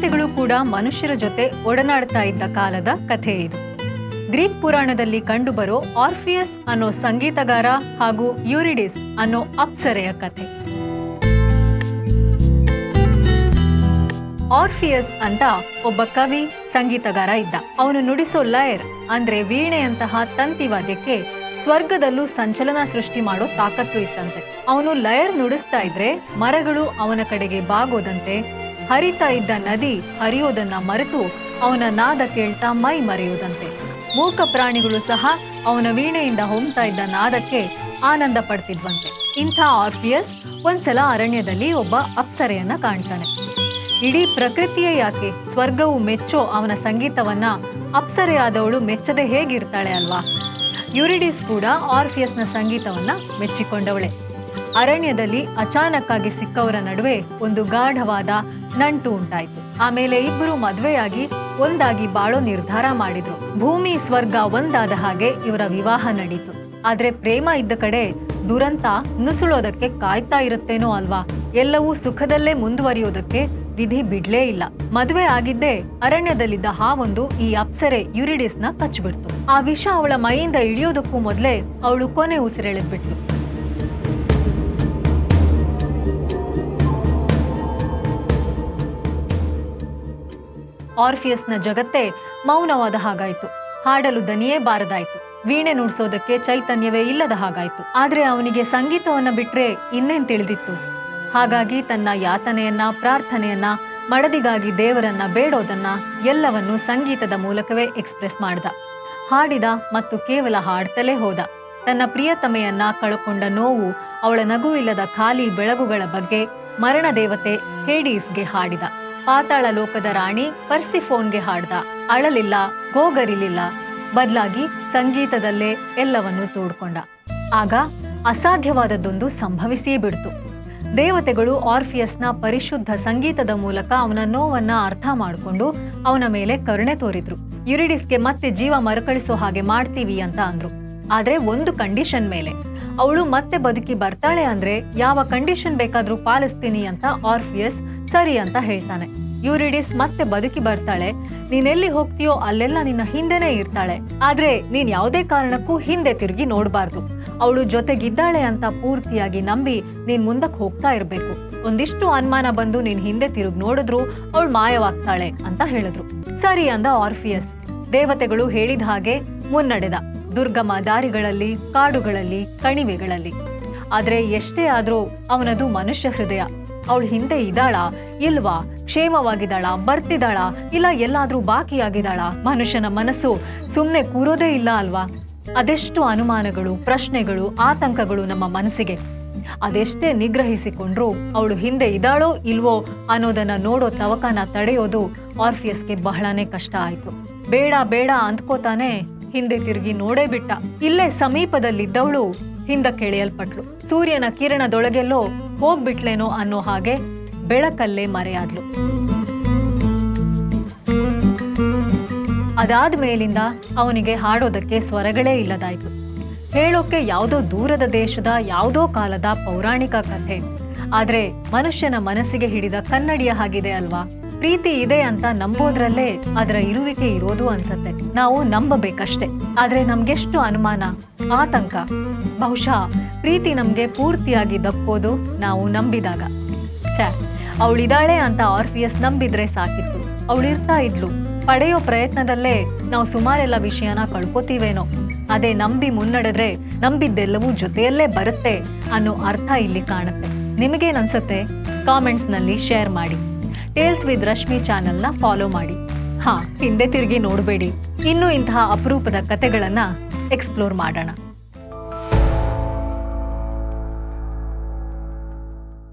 ದೇವತೆಗಳು ಕೂಡ ಮನುಷ್ಯರ ಜೊತೆ ಒಡನಾಡ್ತಾ ಇದ್ದ ಕಾಲದ ಕಥೆ ಇದು. ಗ್ರೀಕ್ ಪುರಾಣದಲ್ಲಿ ಕಂಡುಬರೋ ಆರ್ಫಿಯಸ್ ಅನ್ನೋ ಸಂಗೀತಗಾರ ಹಾಗೂ ಯೂರಿಡಿಸ್ ಅನ್ನೋ ಅಪ್ಸರೆಯ ಕಥೆ. ಆರ್ಫಿಯಸ್ ಅಂತ ಒಬ್ಬ ಕವಿ, ಸಂಗೀತಗಾರ ಇದ್ದ. ಅವನು ನುಡಿಸೋ ಲಯರ್, ಅಂದ್ರೆ ವೀಣೆಯಂತಹ ತಂತಿವಾದ್ಯಕ್ಕೆ ಸ್ವರ್ಗದಲ್ಲೂ ಸಂಚಲನ ಸೃಷ್ಟಿ ಮಾಡೋ ತಾಕತ್ತು ಇತ್ತಂತೆ. ಅವನು ಲಯರ್ ನುಡಿಸ್ತಾ ಇದ್ರೆ ಮರಗಳು ಅವನ ಕಡೆಗೆ ಬಾಗೋದಂತೆ ಹರಿತಾ ಇದ್ದ ನದಿ ಹರಿಯೋದನ್ನ ಮರೆತು ಅವನ ನಾದ ಕೇಳ್ತಾ ಮೈ ಮರೆಯುವುದಂತೆ. ಮೂಕ ಪ್ರಾಣಿಗಳು ಸಹ ಅವನ ವೀಣೆಯಿಂದ ಹೊಮ್ತಾ ಇದ್ದ ನಾದಕ್ಕೆ ಆನಂದ ಪಡ್ತಿದ್ವಂತೆ. ಇಂಥ ಆರ್ಫಿಯಸ್ ಒಂದ್ಸಲ ಅರಣ್ಯದಲ್ಲಿ ಒಬ್ಬ ಅಪ್ಸರೆಯನ್ನ ಕಾಣ್ತಾನೆ. ಇಡೀ ಪ್ರಕೃತಿಯೇ ಯಾಕೆ ಸ್ವರ್ಗವು ಮೆಚ್ಚೋ ಅವನ ಸಂಗೀತವನ್ನ ಅಪ್ಸರೆಯಾದವಳು ಮೆಚ್ಚದೆ ಹೇಗಿರ್ತಾಳೆ ಅಲ್ವಾ? ಯುರಿಡಿಸ್ ಕೂಡ ಆರ್ಫಿಯಸ್ನ ಸಂಗೀತವನ್ನ ಮೆಚ್ಚಿಕೊಂಡವಳೆ. ಅರಣ್ಯದಲ್ಲಿ ಅಚಾನಕ್ಕಾಗಿ ಸಿಕ್ಕವರ ನಡುವೆ ಒಂದು ಗಾಢವಾದ ನಂಟು ಉಂಟಾಯ್ತು. ಆಮೇಲೆ ಇಬ್ಬರು ಮದ್ವೆಯಾಗಿ ಒಂದಾಗಿ ಬಾಳೋ ನಿರ್ಧಾರ ಮಾಡಿದ್ರು. ಭೂಮಿ ಸ್ವರ್ಗ ಒಂದಾದ ಹಾಗೆ ಇವರ ವಿವಾಹ ನಡೀತು. ಆದ್ರೆ ಪ್ರೇಮ ಇದ್ದ ಕಡೆ ದುರಂತ ನುಸುಳೋದಕ್ಕೆ ಕಾಯ್ತಾ ಇರುತ್ತೇನೋ ಅಲ್ವಾ? ಎಲ್ಲವೂ ಸುಖದಲ್ಲೇ ಮುಂದುವರಿಯೋದಕ್ಕೆ ವಿಧಿ ಬಿಡ್ಲೇ ಇಲ್ಲ. ಮದುವೆ ಆಗಿದ್ದೇ ಅರಣ್ಯದಲ್ಲಿದ್ದ ಹಾವೊಂದು ಈ ಅಪ್ಸರೆ ಯುರಿಡಿಸ್ನ ಕಚ್ಚಿಬಿಡ್ತು ಆ ವಿಷ ಅವಳ ಮೈಯಿಂದ ಇಳಿಯೋದಕ್ಕೂ ಮೊದಲೇ ಅವಳು ಕೊನೆ ಉಸಿರೆಳೆದ್ಬಿಟ್ಲು. ಆರ್ಫಿಯಸ್ನ ಜಗತ್ತೇ ಮೌನವಾದ ಹಾಗಾಯ್ತು. ಹಾಡಲು ದನಿಯೇ ಬಾರದಾಯ್ತು. ವೀಣೆ ನುಡಿಸೋದಕ್ಕೆ ಚೈತನ್ಯವೇ ಇಲ್ಲದ ಹಾಗಾಯ್ತು. ಆದ್ರೆ ಅವನಿಗೆ ಸಂಗೀತವನ್ನ ಬಿಟ್ರೆ ಇನ್ನೇನ್ ತಿಳಿದಿತ್ತು? ಹಾಗಾಗಿ ತನ್ನ ಯಾತನೆಯನ್ನ, ಪ್ರಾರ್ಥನೆಯನ್ನ, ಮಡದಿಗಾಗಿ ದೇವರನ್ನ ಬೇಡೋದನ್ನ ಎಲ್ಲವನ್ನೂ ಸಂಗೀತದ ಮೂಲಕವೇ ಎಕ್ಸ್ಪ್ರೆಸ್ ಮಾಡ್ದ. ಹಾಡಿದ ಮತ್ತು ಕೇವಲ ಹಾಡ್ತಲೇ ಹೋದ. ತನ್ನ ಪ್ರಿಯತಮೆಯನ್ನ ಕಳಕೊಂಡ ನೋವು ಅವಳ ನಗುವಿಲ್ಲದ ಖಾಲಿ ಬೆಳಗುಗಳ ಬಗ್ಗೆ ಮರಣ ದೇವತೆ ಹೇಡೀಸ್ಗೆ ಹಾಡಿದ. ಪಾತಾಳ ಲೋಕದ ರಾಣಿ ಪರ್ಸಿಫೋನ್ಗೆ ಹಾಡ್ದ, ಅಳಲಿಲ್ಲ, ಗೋಗರಿಲಿಲ್ಲ. ಬದಲಾಗಿ ಸಂಗೀತದಲ್ಲೇ ಎಲ್ಲವನ್ನೂ ತೋಡ್ಕೊಂಡ. ಆಗ ಅಸಾಧ್ಯವಾದದ್ದೊಂದು ಸಂಭವಿಸಿಯೇ ಬಿಡ್ತು. ದೇವತೆಗಳು ಆರ್ಫಿಯಸ್ನ ಪರಿಶುದ್ಧ ಸಂಗೀತದ ಮೂಲಕ ಅವನ ನೋವನ್ನ ಅರ್ಥ ಮಾಡಿಕೊಂಡು ಅವನ ಮೇಲೆ ಕರುಣೆ ತೋರಿದ್ರು. ಯುರಿಡಿಸ್ಗೆ ಮತ್ತೆ ಜೀವ ಮರುಕಳಿಸೋ ಹಾಗೆ ಮಾಡ್ತೀವಿ ಅಂತ ಅಂದ್ರು. ಆದ್ರೆ ಒಂದು ಕಂಡೀಷನ್ ಮೇಲೆ. ಅವಳು ಮತ್ತೆ ಬದುಕಿ ಬರ್ತಾಳೆ ಅಂದ್ರೆ ಯಾವ ಕಂಡೀಷನ್ ಬೇಕಾದ್ರೂ ಪಾಲಿಸ್ತೀನಿ ಅಂತ ಆರ್ಫಿಯಸ್ ಸರಿ ಅಂತ ಹೇಳ್ತಾನೆ. ಯೂರಿಡಿಸ್ ಮತ್ತೆ ಬದುಕಿ ಬರ್ತಾಳೆ. ನೀನೆಲ್ಲಿ ಹೋಗ್ತೀಯೋ ಅಲ್ಲೆಲ್ಲ ನಿನ್ನ ಹಿಂದೆನೇ ಇರ್ತಾಳೆ. ಆದ್ರೆ ನೀನ್ ಯಾವುದೇ ಕಾರಣಕ್ಕೂ ಹಿಂದೆ ತಿರುಗಿ ನೋಡಬಾರ್ದು. ಅವಳು ಜೊತೆಗಿದ್ದಾಳೆ ಅಂತ ಪೂರ್ತಿಯಾಗಿ ನಂಬಿ ನೀನ್ ಮುಂದಕ್ಕೆ ಹೋಗ್ತಾ ಇರ್ಬೇಕು. ಒಂದಿಷ್ಟು ಅನುಮಾನ ಬಂದು ನೀನ್ ಹಿಂದೆ ತಿರುಗಿ ನೋಡಿದ್ರು ಅವಳು ಮಾಯವಾಗ್ತಾಳೆ ಅಂತ ಹೇಳಿದ್ರು. ಸರಿ ಅಂದ ಆರ್ಫಿಯಸ್. ದೇವತೆಗಳು ಹೇಳಿದ ಹಾಗೆ ಮುನ್ನಡೆದ. ದುರ್ಗಮ ದಾರಿಗಳಲ್ಲಿ, ಕಾಡುಗಳಲ್ಲಿ, ಕಣಿವೆಗಳಲ್ಲಿ. ಆದರೆ ಎಷ್ಟೇ ಆದರೂ ಅವನದು ಮನುಷ್ಯ ಹೃದಯ. ಅವಳು ಹಿಂದೆ ಇದ್ದಾಳಾ, ಇಲ್ವಾ? ಕ್ಷೇಮವಾಗಿದ್ದಾಳಾ, ಬರ್ತಿದ್ದಾಳಾ, ಇಲ್ಲ ಎಲ್ಲಾದ್ರೂ ಬಾಕಿಯಾಗಿದ್ದಾಳಾ? ಮನುಷ್ಯನ ಮನಸ್ಸು ಸುಮ್ಮನೆ ಕೂರೋದೇ ಇಲ್ಲ ಅಲ್ವಾ? ಅದೆಷ್ಟು ಅನುಮಾನಗಳು, ಪ್ರಶ್ನೆಗಳು, ಆತಂಕಗಳು ನಮ್ಮ ಮನಸ್ಸಿಗೆ. ಅದೆಷ್ಟೇ ನಿಗ್ರಹಿಸಿಕೊಂಡ್ರು ಅವಳು ಹಿಂದೆ ಇದ್ದಾಳೋ ಇಲ್ವೋ ಅನ್ನೋದನ್ನ ನೋಡೋ ತವಕನ ತಡೆಯೋದು ಆರ್ಫಿಯಸ್ಗೆ ಬಹಳನೇ ಕಷ್ಟ ಆಯಿತು. ಬೇಡ ಬೇಡ ಅಂದ್ಕೋತಾನೆ ಹಿಂದೆ ತಿರುಗಿ ನೋಡೇ ಬಿಟ್ಟ. ಇಲ್ಲೇ ಸಮೀಪದಲ್ಲಿದ್ದವಳು ಹಿಂದಕ್ಕೆಳೆಯಲ್ಪಟ್ಲು ಸೂರ್ಯನ ಕಿರಣದೊಳಗೆಲ್ಲೋ ಹೋಗ್ಬಿಟ್ಲೇನೋ ಅನ್ನೋ ಹಾಗೆ ಬೆಳಕಲ್ಲೇ ಮರೆಯಾದ್ಲು. ಅದಾದ ಮೇಲಿಂದ ಅವನಿಗೆ ಹಾಡೋದಕ್ಕೆ ಸ್ವರಗಳೇ ಇಲ್ಲದಾಯ್ತು. ಹೇಳೋಕೆ ಯಾವುದೋ ದೂರದ ದೇಶದ ಯಾವುದೋ ಕಾಲದ ಪೌರಾಣಿಕ ಕಥೆ. ಆದ್ರೆ ಮನುಷ್ಯನ ಮನಸ್ಸಿಗೆ ಹಿಡಿದ ಕನ್ನಡಿಯ ಹಾಗಿದೆ ಅಲ್ವಾ? ಪ್ರೀತಿ ಇದೆ ಅಂತ ನಂಬೋದ್ರಲ್ಲೇ ಅದರ ಇರುವಿಕೆ ಇರೋದು ಅನ್ಸತ್ತೆ. ನಾವು ನಂಬಬೇಕಷ್ಟೆ. ಆದ್ರೆ ನಮ್ಗೆಷ್ಟು ಅನುಮಾನ, ಆತಂಕ? ಬಹುಶಃ ಪ್ರೀತಿ ನಮ್ಗೆ ಪೂರ್ತಿಯಾಗಿ ದಕ್ಕೋದು ನಾವು ನಂಬಿದಾಗ. ಛೇ, ಅವಳಿದಾಳೆ ಅಂತ ಆರ್ಫಿಯಸ್ ನಂಬಿದ್ರೆ ಸಾಕಿತ್ತು. ಅವಳಿರ್ತಾ ಇದ್ಲು. ಪಡೆಯೋ ಪ್ರಯತ್ನದಲ್ಲೇ ನಾವು ಸುಮಾರೆಲ್ಲ ವಿಷಯನ ಕಳ್ಕೊತೀವೇನೋ. ಅದೇ ನಂಬಿ ಮುನ್ನಡೆದ್ರೆ ನಂಬಿದ್ದೆಲ್ಲವೂ ಜೊತೆಯಲ್ಲೇ ಬರುತ್ತೆ ಅನ್ನೋ ಅರ್ಥ ಇಲ್ಲಿ ಕಾಣುತ್ತೆ. ನಿಮಗೇನನ್ಸುತ್ತೆ ಕಾಮೆಂಟ್ಸ್ನಲ್ಲಿ ಶೇರ್ ಮಾಡಿ. ಟೇಲ್ಸ್ ವಿತ್ ರಶ್ಮಿ ಚಾನೆಲ್ನ ಫಾಲೋ ಮಾಡಿ. ಹಾ, ಹಿಂದೆ ತಿರುಗಿ ನೋಡಬೇಡಿ. ಇನ್ನೂ ಇಂತಹ ಅಪರೂಪದ ಕತೆಗಳನ್ನು ಎಕ್ಸ್ಪ್ಲೋರ್ ಮಾಡೋಣ.